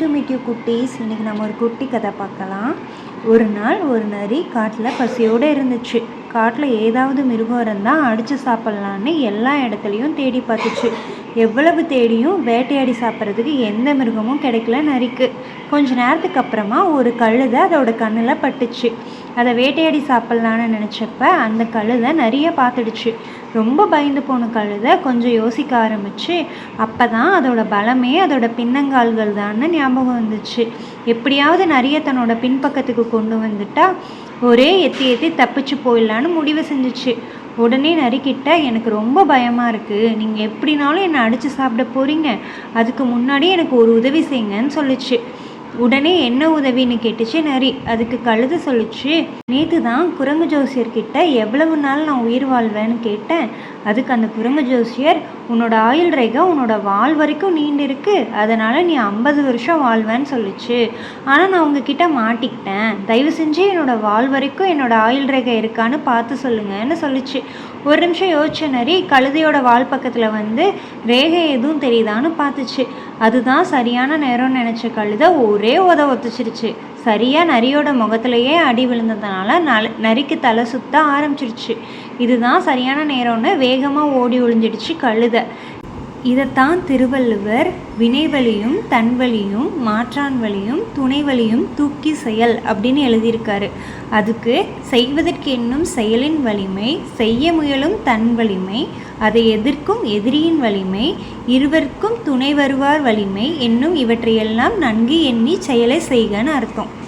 To meet you குட்டீஸ் இன்றைக்கி நம்ம ஒரு குட்டி கதை பார்க்கலாம். ஒரு நாள் ஒரு நரி காட்டில் பசியோடு இருந்துச்சு. காட்டில் ஏதாவது மிருகம் இருந்தால் அடித்து சாப்பிட்லான்னு எல்லா இடத்துலையும் தேடி பார்த்துச்சு. எவ்வளவு தேடியும் வேட்டையாடி சாப்பிட்றதுக்கு எந்த மிருகமும் கிடைக்கல நரிக்கு. கொஞ்ச நேரத்துக்கு அப்புறமா ஒரு கழுதை அதோட கண்ணில் பட்டுச்சு. அதை வேட்டையாடி சாப்பிட்லான்னு நினச்சப்ப அந்த கழுதை நிறைய பார்த்துடுச்சு. ரொம்ப பயந்து போன கழுதை கொஞ்சம் யோசிக்க ஆரம்பிச்சு அப்போ தான் அதோட பலமே அதோட பின்னங்கால்கள் தான்னு ஞாபகம் வந்துச்சு. எப்படியாவது நிறைய தன்னோட பின்பக்கத்துக்கு கொண்டு வந்துட்டா ஒரே எத்தி எத்தி தப்பிச்சு போயிடலான்னு முடிவு செஞ்சுச்சு. உடனே நரிக்கிட்ட எனக்கு ரொம்ப பயமாக இருக்குது நீங்கள் எப்படினாலும் என்னை அடித்து சாப்பிட போகிறீங்க அதுக்கு முன்னாடி எனக்கு ஒரு உதவி செய்யுங்கன்னு சொல்லுச்சு. உடனே என்ன உதவின்னு கேட்டுச்சு நரி. அதுக்கு கழுது சொல்லுச்சு நேற்று தான் குரங்கு ஜோசியர்கிட்ட எவ்வளவு நாள் நான் உயிர் வாழ்வேன்னு கேட்டேன். அதுக்கு அந்த குரங்கு ஜோசியர் உன்னோட ஆயுள் ரேகை உன்னோட வாழ் வரைக்கும் நீண்டிருக்கு அதனால் நீ ஐம்பது வருஷம் வாழ்வேன்னு சொல்லுச்சு. ஆனால் நான் உங்ககிட்ட மாட்டிக்கிட்டேன். தயவு செஞ்சு என்னோட வாழ் வரைக்கும் என்னோட ஆயுள் ரேகை இருக்கான்னு பார்த்து சொல்லுங்கன்னு சொல்லுச்சு. ஒரு நிமிஷம் யோசிச்ச நரி கழுதையோட வால் பக்கத்தில் வந்து ரேகை எதுவும் தெரியுதான்னு பார்த்துச்சு. அதுதான் சரியான நேரம்னு நினச்ச கழுதை ஒரே உத ஒத்துச்சிருச்சு. சரியாக நரியோட முகத்திலேயே அடி விழுந்ததுனால நல நரிக்கு தலை சுத்த ஆரம்பிச்சிருச்சு. இதுதான் சரியான நேரம்னு வேகமாக ஓடி ஒழிஞ்சிடுச்சு கழுதை. இதைத்தான் திருவள்ளுவர் வினைவழியும் தன்வழியும் மாற்றான் வழியும் துணைவழியும் தூக்கி செயல் அப்படின்னு எழுதியிருக்காரு. அதுக்கு செய்வதற்கு என்னும் செயலின் வலிமை செய்ய முயலும் தன் வலிமை அதை எதிர்க்கும் எதிரியின் வலிமை இருவருக்கும் துணை வருவார் வலிமை என்னும் இவற்றையெல்லாம் நன்கு எண்ணி செயலை செய்கன்னு அர்த்தம்.